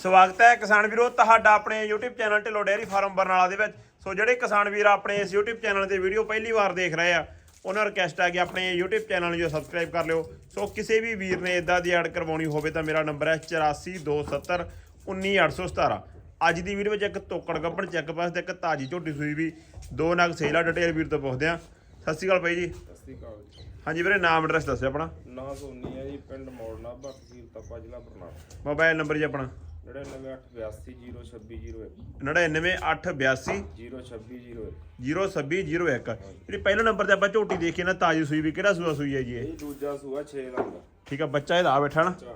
ਸਵਾਗਤ ਹੈ ਕਿਸਾਨ ਵੀਰੋ ਤੁਹਾਡਾ ਆਪਣੇ YouTube channel Dhillon dairy farm Barnala ਦੇ ਵਿੱਚ। ਸੋ ਜਿਹੜੇ ਕਿਸਾਨ ਵੀਰ ਆਪਣੇ ਇਸ YouTube ਚੈਨਲ ਤੇ ਵੀਡੀਓ ਪਹਿਲੀ ਵਾਰ ਦੇਖ ਰਹੇ ਆ ਉਹਨਾਂ ਰਿਕਵੈਸਟ ਹੈ ਕਿ ਆਪਣੇ YouTube ਚੈਨਲ ਨੂੰ ਜੋ ਸਬਸਕ੍ਰਾਈਬ ਕਰ ਲਿਓ। ਸੋ ਕਿਸੇ ਵੀ ਵੀਰ ਨੇ ਇਦਾਂ ਦੀ ਐਡ ਕਰਵਾਉਣੀ ਹੋਵੇ ਤਾਂ ਮੇਰਾ ਨੰਬਰ ਹੈ 8427 19817 ਅੱਜ ਦੀ ਵੀਡੀਓ ਵਿੱਚ ਇੱਕ ਤੋਕੜ ਗੱਬਣ ਚੈੱਕ ਪਾਸ ਤੇ ਇੱਕ ਤਾਜੀ ਝੋਟੀ ਸੂਈ ਵੀ ਦੋ ਨਗ ਸੇਲਾ ਡਿਟੇਲ ਵੀਰ ਤੋਂ ਪੁੱਛਦੇ ਆ ਸਤਿ ਸ਼੍ਰੀ ਅਕਾਲ ਭਾਈ ਜੀ। ਸਤਿ ਸ਼੍ਰੀ ਅਕਾਲ ਜੀ। ਹਾਂਜੀ ਵੀਰੇ ਨਾਮ ਐਡਰੈਸ ਦੱਸਿਓ ਆਪਣਾ। ਨਾਂ ਸੋਨੀ ਹੈ ਜੀ ਪਿੰਡ ਮੋੜ ਨਾਭਾ ਤਹਿਸੀਲ ਤਪਾ ਜ਼ਿਲ੍ਹਾ ਬਰਨਾਲਾ। ਮੋਬਾਈਲ ਨੰਬਰ ਜੀ ਆਪਣਾ। 9982802601 99882 02601 02601 ਜਿਹੜੀ ਪਹਿਲੇ ਨੰਬਰ ਤੇ ਆਪਾਂ ਝੋਟੀ ਦੇਖੀ ਨਾ ਤਾਜੀ ਸੂਈ ਵੀ ਕਿਹੜਾ ਸੂਆ ਸੂਈ ਹੈ ਜੀ ਇਹ? ਦੂਜਾ ਸੂਆ 6 ਦਾ ਹੁੰਦਾ ਠੀਕ ਆ ਬੱਚਾ ਇਹਦਾ ਆ ਬੈਠਾ ਨਾ। ਹੈ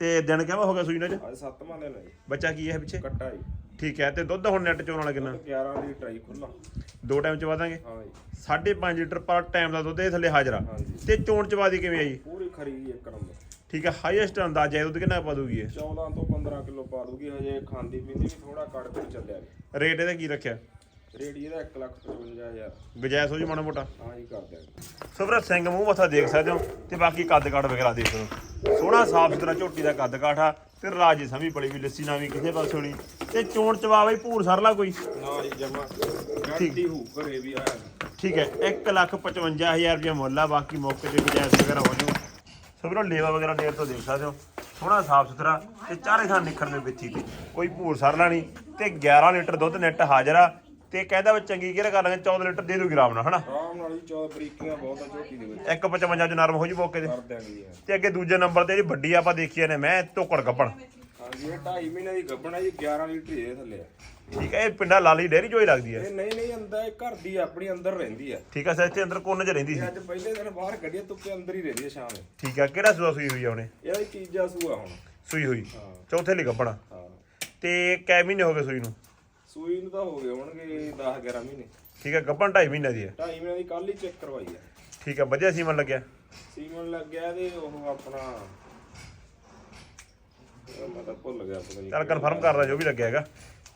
ਤੇ ਦਿਨ ਕਿਵੇਂ ਹੋ ਗਿਆ ਸੂਈ ਨਾਲ ਚ ਅੱਜ ਸੱਤਵਾਂ ਦਿਨ ਹੈ ਜੀ ਬੱਚਾ ਕੀ ਹੈ ਪਿੱਛੇ? ਕੱਟਾ ਜੀ। ਠੀਕ ਹੈ ਤੇ ਦੁੱਧ ਹੁਣ ਨੈਟ ਚੋਂ ਵਾਲਾ ਕਿੰਨਾ? 11 ਦੀ ਟਰਾਈ ਖੁੱਲਾ ਦੋ ਟਾਈਮ ਚਵਾ ਦਾਂਗੇ? ਹਾਂ ਜੀ। 5.5 ਲੀਟਰ ਪਰ ਟਾਈਮ ਦਾ ਦੁੱਧ ਇਹ ਥੱਲੇ ਹਾਜ਼ਰਾ ਹਾਂਜੀ। ਤੇ ਚੋਣ ਚਵਾ ਦੀ ਕਿਵੇਂ ਆਈ ਪੂਰੀ ਖਰੀ ਜੀ ਇੱਕ ਨੰਬਰ। ਠੀਕ ਹੈ ਹਾਈਐਸਟ ਅੰਦਾਜ਼ਾ ਹੈ ਦੁੱਧ ਕਿੰਨਾ ਪਾ ਦੂਗੀ ਇਹ? 14 ਤੋਂ 15 ਕਿਲੋ ਪਾ ਦੂਗੀ ਹਜੇ ਖਾਂਦੀ ਪੀਂਦੀ ਵੀ ਥੋੜਾ ਕੱਟ ਕੇ ਚੱਲਿਆ ਜੀ ਰੇਟ ਇਹਦਾ ਕੀ ਰੱਖਿਆ? ਰੇਡੀ ਇਹਦਾ 155000 ਗੁਜਾਇਸ਼ ਹੋ ਜੀ ਮਾੜਾ ਮੋਟਾ? ਹਾਂ ਜੀ ਕਰ ਦਿਆਂਗੇ ਸੋ ਵੀਰੇ ਸਿੰਘ ਮੂੰਹ ਮੱਥਾ ਦੇਖ ਸਕਦੇ ਹੋ ਤੇ ਬਾਕੀ ਕੱਦ ਕਾਠ ਵਗੈਰਾ ਦੇਖ ਹੋ। ਸੋਹਣਾ ਸਾਫ਼ ਸੁਥਰਾ ਝੋਟੀ ਦਾ ਕੱਦ ਕਾਠ ਆ ਤੇ ਰਾਜੀ ਸਮੀ ਪੜੀ ਵੀ ਲੱਸੀ ਨਾ ਵੀ ਕਿਸੇ ਪਾਸੋਂ ਨਹੀਂ ਤੇ ਚੋਣ ਚਵਾ ਬਈ ਭੂਰ ਸਰਲਾ ਕੋਈ? ਨਾ ਜੀ ਜਮਾ ਗਾਰੰਟੀ ਹੂ ਘਰੇ ਵੀ ਆਇਆ। ਨੀ। ਠੀਕ ਹੈ 155000 ਰੁਪਏ ਮੁੱਲ ਆ ਬਾਕੀ ਮੌਕੇ ਤੇ ਗੁਜਾਇਸ਼ ਵਗੈਰਾ ਹੋ ਜੂ ਸੋ ਵੀਰੋ ਲੇਵਾ ਵਗੈਰਾ ਡੇਰ ਤੋਂ ਦੇਖ ਸਕਦੇ ਹੋ। ਸੋਹਣਾ ਸਾਫ਼ ਸੁਥਰਾ ਤੇ ਚਾਰੇ ਥਾਂ ਨਿਖਰ ਮੇ ਵਿੱਥੀ ਤੇ। ਕੋਈ ਭੂਰ ਸਰਲਾ ਨਹੀਂ ਤੇ 11 ਲੀਟਰ ਦੁੱਧ ਨੈਟ ਹਾਜ਼ਰ ਆ ਤੇ ਕਹਿੰਦਾ ਵੀ ਚੰਗੀ ਕਿਹੜਾ ਕਰ ਲਾਂਗੇ 14 ਲੀਟਰ ਦੇ ਦੂਗੀ ਆਰਾਮ ਨਾਲ ਹਨਾ? ਆਰਾਮ ਨਾਲ ਜੀ 14 ਬਰੀਕੀਆਂ ਬਹੁਤ ਆ ਝੋਟੀ ਦੇ ਵਿੱਚ। 155 ਚ ਨਰਮ ਹੋ ਜੂ ਮੌਕੇ ਤੇ। ਕਰ ਦਿਆਂਗੇ ਜੀ। ਤੇ ਅੱਗੇ ਦੂਜੇ ਨੰਬਰ ਤੇ ਜਿਹੜੀ ਵੱਡੀ ਆਪਾਂ ਦੇਖੀ ਨੇ ਮੈਂ ਧੋਕੜ ਹਾਂਜੀ ਇਹ 2.5 ਮਹੀਨੇ ਦੀ ਗੱਭਣਾ ਜੀ 11 ਲੀਟਰ ਇਹਦੇ ਥੱਲੇ। ਆ ਠੀਕ ਹੈ ਇਹ ਪਿੰਡਾ ਲਾਲੀ ਡੇਰੀ ਚੋਈ ਲੱਗਦੀ ਹੈ। ਇਹ ਨਹੀਂ ਨਹੀਂ ਅੰਦਰ ਇਹ ਘਰ ਦੀ ਆਪਣੀ ਅੰਦਰ ਰਹਿੰਦੀ ਆ ਠੀਕ ਹੈ ਸਰ ਇੱਥੇ ਅੰਦਰ ਕੋਨੇ 'ਚ ਰਹਿੰਦੀ ਸੀ। ਅੱਜ ਪਹਿਲੇ ਦਿਨ ਬਾਹਰ ਕੱਢਿਆ ਧੁੱਪੇ ਅੰਦਰ ਹੀ ਰਹਿੰਦੀ ਆ ਸ਼ਾਮ ਨੂੰ। ਠੀਕ ਹੈ ਕਿਹੜਾ ਸੂਆ ਸੂਈ ਹੋਈ ਆ ਉਹਨੇ? ਇਹਦਾ ਹੀ ਤੀਜਾ ਸੂਆ ਹੁਣ। ਸੂਈ ਹੋਈ। ਹਾਂ। ਚੌਥੇ ਲਈ ਕੱਪਣਾ ਹਾਂ। ਤੇ ਕੈ ਮਹੀਨੇ ਹੋ ਗਏ ਸੂਈ ਨੂੰ? ਸੂਈ ਨੂੰ ਤਾਂ ਹੋ ਗਏ ਹੋਣਗੇ 10 11 ਮਹੀਨੇ। ਠੀਕ ਹੈ ਗੱਪਣ 2.5 ਮਹੀਨੇ ਦੀ ਹੈ। 2.5 ਮਹੀਨੇ ਦੀ ਕੱਲ ਹੀ ਚੈੱਕ ਕਰਵਾਈ ਆ ਠੀਕ ਹੈ ਵਧੀਆ ਸੀਮਨ ਲੱਗਿਆ। ਸੀਮਨ ਲੱਗਿਆ ਤੇ ਉਹ ਆਪਣਾ ਮੈਂ ਤਾਂ ਭੁੱਲ ਗਿਆ ਪਤਾ ਨਹੀਂ ਚੱਲ ਕਨਫਰਮ ਕਰਦਾ ਜੋ ਵੀ ਲੱਗਿਆ ਹੈਗਾ।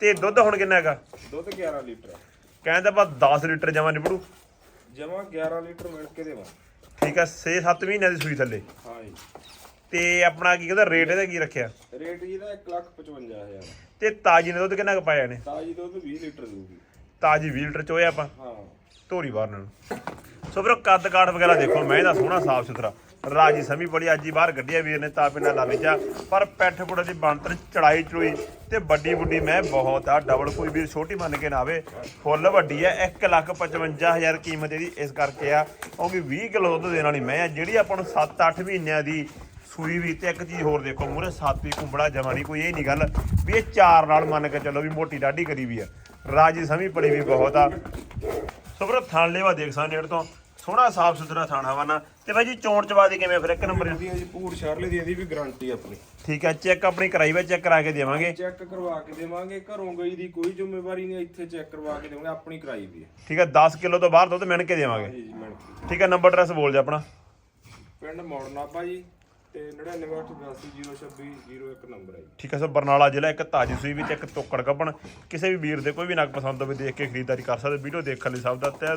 ਤੇ ਦੁੱਧ ਹੁਣ ਕਿੰਨਾ ਹੈਗਾ? ਦੁੱਧ 11 ਲੀਟਰ ਆ। ਕਹਿੰਦਾ ਬਸ 10 ਲੀਟਰ ਜਮਾ ਨਿਬੜੂ। ਜਮਾਂ 11 ਲੀਟਰ ਮਿਲ ਕੇ ਦੇਵਾਂ। ਠੀਕ ਹੈ 6-7 ਮਹੀਨਿਆਂ ਦੀ ਸੂਈ ਥੱਲੇ। ਹਾਂ ਜੀ। ਤੇ ਆਪਣਾ ਕੀ ਕਹਿੰਦਾ ਰੇਟ ਇਹਦਾ ਕੀ ਰੱਖਿਆ? ਰੇਟ ਇਹਦਾ 155000 ਤੇ ਤਾਜੀ ਨੇ ਦੁੱਧ ਕਿੰਨਾ ਕੁ ਪਾਇਆ ਨੇ ਤਾਜੀ ਦੁੱਧ 20 ਲੀਟਰ ਦੂਗੀ ਤਾਜੀ 20 ਲੀਟਰ ਚੋਇਆ ਆਪਾਂ। ਹਾਂ। ਧੋਰੀ ਬਾਹਰ ਨੂੰ ਸੋ ਵੀਰੋ ਕੱਦ ਕਾਠ ਵਗੈਰਾ ਦੇਖੋ ਮੈਂ ਇਹਦਾ ਸੋਹਣਾ ਸਾਫ਼ ਸੁਥਰਾ ਰਾਜੀ ਸਮੀ ਬੜੀ ਅੱਜ ਹੀ ਬਾਹਰ ਕੱਢਿਆ ਵੀਰ ਨੇ ਤਾਂ ਪਿੰਡਾ ਲਾ ਲਿਆ ਪਰ ਪੈਠ ਪੁੜਾ ਦੀ ਬਣਤਰ ਚੜਾਈ ਚੜੂਈ ਤੇ ਵੱਡੀ ਵੱਡੀ ਮੈਂ ਬਹੁਤ ਆ ਡਬਲ ਕੋਈ ਵੀਰ ਛੋਟੀ ਮੰਨ ਕੇ ਨਾ ਆਵੇ। ਫੁੱਲ ਵੱਡੀ ਆ 155000 ਕੀਮਤ ਇਹਦੀ ਇਸ ਕਰਕੇ ਆ। ਕਿਉਂਕਿ 20 ਕਿਲੋ ਦੁੱਧ ਦੇਣ ਵਾਲੀ ਮੈਂ ਆ, ਜਿਹੜੀ ਆਪਾਂ ਨੂੰ 7-8 ਮਹੀਨਿਆਂ ਦੀ ਸੂਈ ਵੀ ਤੇ ਇੱਕ ਚੀਜ਼ ਹੋਰ ਦੇਖੋ ਮੂਰੇ ਸਾਤੀ ਕੁੰਬੜਾ ਜਮਾ ਨਹੀਂ, ਕੋਈ ਇਹ ਨਹੀਂ ਗੱਲ ਵੀ ਇਹ ਚਾਰ ਨਾਲ ਮੰਨ ਕੇ ਚੱਲੋ ਵੀ ਮੋਟੀ ਡਾਢੀ ਕਰੀ ਵੀ ਆ। ਰਾਜੀ ਸਮੀ ਪੜੀ ਵੀ ਬਹੁਤ ਆ। ਸੋ ਵੀਰੋ ਲੇਵਾ ਦੇਖ ਸਾਂ ਨੇੜ ਤੋਂ। ਸੋਹਣਾ ਸਾਫ਼ ਸੁਥਰਾ ਥਣ ਹਵਾਨਾ ਤੇ ਬਾਈ ਜੀ ਚੋਣ ਚਵਾ ਦੀ ਕਿਵੇਂ ਫਿਰ? ਇੱਕ ਨੰਬਰ ਇਹਦੀ ਜੀ ਪੂਰ ਸ਼ਰਲੇ ਦੀ ਇਹਦੀ ਵੀ ਗਾਰੰਟੀ ਆਪਣੀ। ਠੀਕ ਹੈ ਚੈੱਕ ਆਪਣੀ ਕਰਾਈ ਵਾ ਚੈੱਕ ਕਰਾ ਕੇ ਦੇਵਾਂਗੇ। ਚੈੱਕ ਕਰਵਾ ਕੇ ਦੇਵਾਂਗੇ ਘਰੋਂ ਗਈ ਦੀ ਕੋਈ ਜ਼ਿੰਮੇਵਾਰੀ ਨਹੀਂ ਇੱਥੇ ਚੈੱਕ ਕਰਵਾ ਕੇ ਦੇਵਾਂਗੇ ਆਪਣੀ ਕਰਾਈ ਵੀ ਹੈ ਠੀਕ ਹੈ 10 ਕਿਲੋ ਤੋਂ ਬਾਹਰ ਦੁੱਧ ਮਿਣ ਕੇ ਦੇਵਾਂਗੇ। ਜੀ ਜੀ ਮਿੰਟ ਠੀਕ ਹੈ ਨੰਬਰ ਐਡਰੈਸ ਬੋਲ ਜਾ ਆਪਣਾ। ਪਿੰਡ ਮੋੜਨਾਪਾ ਜੀ ਤੇ 9988026001 ਨੰਬਰ ਹੈ ਜੀ। ਠੀਕ ਹੈ ਸੋ ਬਰਨਾਲਾ ਜ਼ਿਲ੍ਹਾ ਇੱਕ ਤਾਜੀ ਸੂਈ ਵਿੱਚ ਇੱਕ ਤੋਕੜ ਕੱਪਣ ਕਿਸੇ ਵੀ ਵੀਰ ਦੇ ਕੋਈ ਵੀ ਨਗ ਪਸੰਦ ਹੋਵੇ ਦੇਖ ਕੇ ਖਰੀਦਦਾਰੀ ਕਰ ਸਕਦੇ ਵੀਡੀਓ ਦੇਖਣ ਲਈ ਸਭ ਦਾ ਤਹਿ